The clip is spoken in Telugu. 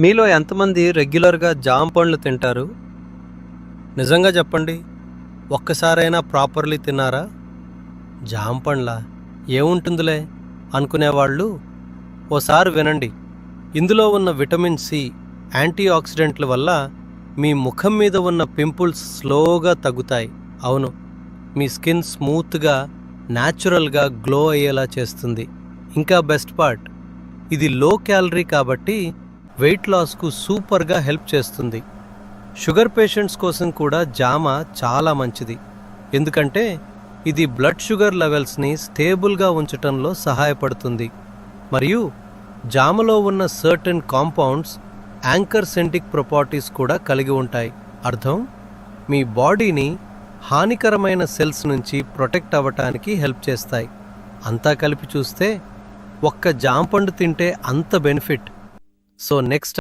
మీలో ఎంతమంది రెగ్యులర్గా జామ పండ్లు తింటారు? నిజంగా చెప్పండి. ఒక్కసారైనా ప్రాపర్లీ తిన్నారా? జామ పండ్ల? ఏముంటుందిలే? అనుకునేవాళ్ళు ఓసారి వినండి. ఇందులో ఉన్న విటమిన్ సి యాంటీ ఆక్సిడెంట్ల వల్ల మీ ముఖం మీద ఉన్న పింపుల్స్ స్లోగా తగ్గుతాయి. అవును మీ స్కిన్ స్మూత్గా న్యాచురల్గా గ్లో అయ్యేలా చేస్తుంది. ఇంకా బెస్ట్ పార్ట్ ఇది లో క్యాలరీ కాబట్టి వెయిట్ లాస్కు సూపర్గా హెల్ప్ చేస్తుంది. షుగర్ పేషెంట్స్ కోసం కూడా జామ చాలా మంచిది. ఎందుకంటే ఇది బ్లడ్ షుగర్ లెవెల్స్ని స్టేబుల్గా ఉంచటంలో సహాయపడుతుంది. మరియు జామలో ఉన్న సర్టన్ కాంపౌండ్స్ యాంకర్ సెంటిక్ ప్రాపర్టీస్ కూడా కలిగి ఉంటాయి. అర్థం? మీ బాడీని హానికరమైన సెల్స్ నుంచి ప్రొటెక్ట్ అవ్వటానికి హెల్ప్ చేస్తాయి. అంతా కలిపి చూస్తే ఒక్క జాంపండు తింటే అంత బెనిఫిట్. So next